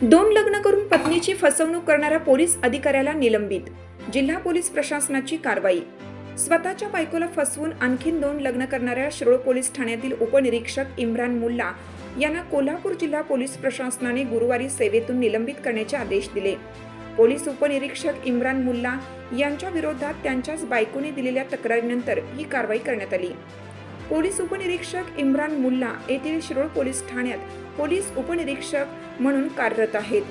दोन लग्न करून पत्नीची फसवणूक करणाऱ्या पोलीस अधिकाऱ्याला निलंबित. जिल्हा पोलीस प्रशासनाची कारवाई. स्वतःच्या बायकोला फसवून आणखीन दोन लग्न करणाऱ्या शिरोळ पोलीस ठाण्यातील उपनिरीक्षक इम्रान मुल्ला यांना कोल्हापूर जिल्हा पोलीस प्रशासनाने गुरुवारी सेवेतून निलंबित करण्याचे आदेश दिले. पोलीस उपनिरीक्षक इम्रान मुल्ला यांच्या विरोधात त्यांच्याच बायकोने दिलेल्या तक्रारीनंतर ही कारवाई करण्यात आली. पोलीस उपनिरीक्षक इम्रान मुल्ला येथील शिरोळ पोलीस ठाण्यात पोलीस उपनिरीक्षक म्हणून कार्यरत आहेत.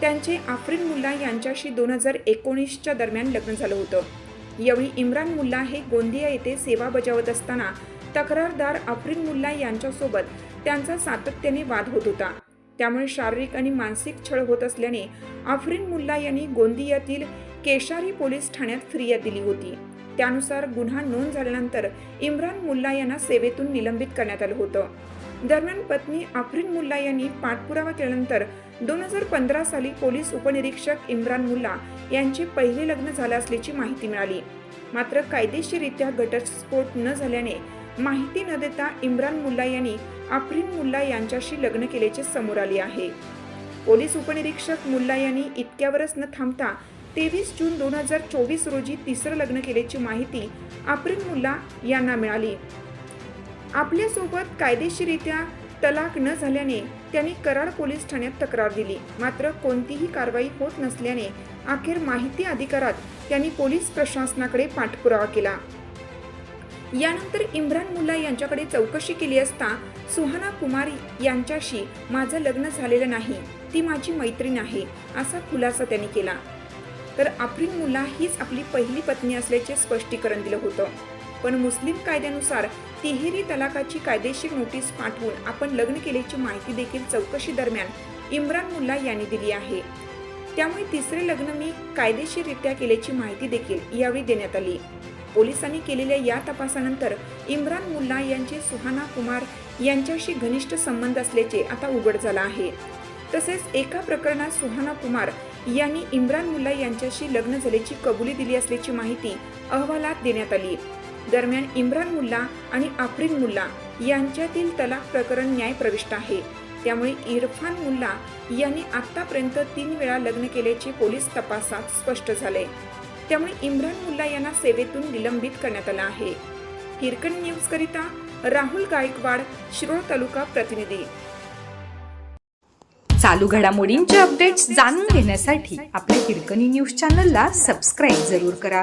त्यांचे आफ्रिन मुल्ला यांच्याशी दोन हजार एकोणीसच्या दरम्यान लग्न झालं होतं. यावेळी इम्रान मुल्ला हे गोंदिया येथे सेवा बजावत असताना तक्रारदार आफरीन मुल्ला यांच्यासोबत त्यांचा सातत्याने वाद होत होता. त्यामुळे शारीरिक आणि मानसिक छळ होत असल्याने आफ्रिन मुल्ला यांनी गोंदियातील केशारी पोलीस ठाण्यात फिर्याद दिली होती. त्यानुसार गुन्हा नोंद झाल्यानंतर इम्रान मुल्ला यांना सेवेतून निलंबित करण्यात आलं होतं. दरम्यान पत्नी आफरीन मुल्ला यांनी पाठपुरावा केल्यानंतर दोन हजार पंधरा साली पोलीस उपनिरीक्षक इम्रान मुल्ला यांचे पहिले लग्न झालं असल्याची माहिती मिळाली. मात्र कायदेशीरित्या घटस्फोट न झाल्याने माहिती न देता इम्रान मुल्ला यांनी आफ्रिन मुल्ला यांच्याशी लग्न केल्याचे समोर आले आहे. पोलीस उपनिरीक्षक मुल्ला यांनी इतक्यावरच न थांबता तेवीस जून दोन हजार चोवीस रोजी तिसरं लग्न केल्याची माहिती आफ्रिन मुल्ला यांना मिळाली. आपल्यासोबत कायदेशीरित्या तलाक न झाल्याने त्यांनी कराड पोलीस ठाण्यात तक्रार दिली. मात्र कोणतीही कारवाई होत नसल्याने अखेर माहिती अधिकारात त्यांनी पोलीस प्रशासनाकडे पाठपुरावा केला. यानंतर इम्रान मुल्ला यांच्याकडे चौकशी केली असता सुहाना कुमार यांच्याशी माझं लग्न झालेलं नाही ती माझी मैत्रीण आहे असा खुलासा त्यांनी केला. तर आफ्रिन मुल्ला हीच आपली पहिली पत्नी असल्याचे स्पष्टीकरण दिलं होतं. पण मुस्लिम कायद्यानुसार तिहेरी तलाकाची कायदेशीर नोटीस पाठवून आपण लग्न केल्याची माहिती देखील चौकशी दरम्यान इम्रान मुल्ला यांनी दिली आहे. त्यामुळे तिसरे लग्न मी कायदेशीररित्या केल्याची माहिती देखील यावेळी देण्यात आली. पोलिसांनी केलेल्या या तपासानंतर इम्रान मुल्ला यांचे सुहाना कुमार यांच्याशी घनिष्ठ संबंध असल्याचे आता उघड झाला आहे. तसेच एका प्रकरणात सुहाना कुमार यांनी इम्रान मुल्ला यांच्याशी लग्न झाल्याची कबुली दिली असल्याची माहिती अहवालात देण्यात आली. दरम्यान इम्रान मुल्ला आणि आफ्रिन मुल्ला यांच्यातील तलाक प्रकरण न्यायप्रविष्ट आहे. त्यामुळे इरफान मुल्ला यांनी आतापर्यंत तीन वेळा लग्न केल्याचे पोलीस तपासात स्पष्ट झाले. त्यामुळे इम्रान मुल्ला यांना सेवेतून निलंबित करण्यात आलं आहे. हिरकण न्यूज करिता राहुल गायकवाड शिरोळ तालुका प्रतिनिधी. चालू घडामोडींचे अपडेट्स जाणून घेण्यासाठी आपल्या हिरकणी न्यूज चॅनलला सबस्क्राईब जरूर करा.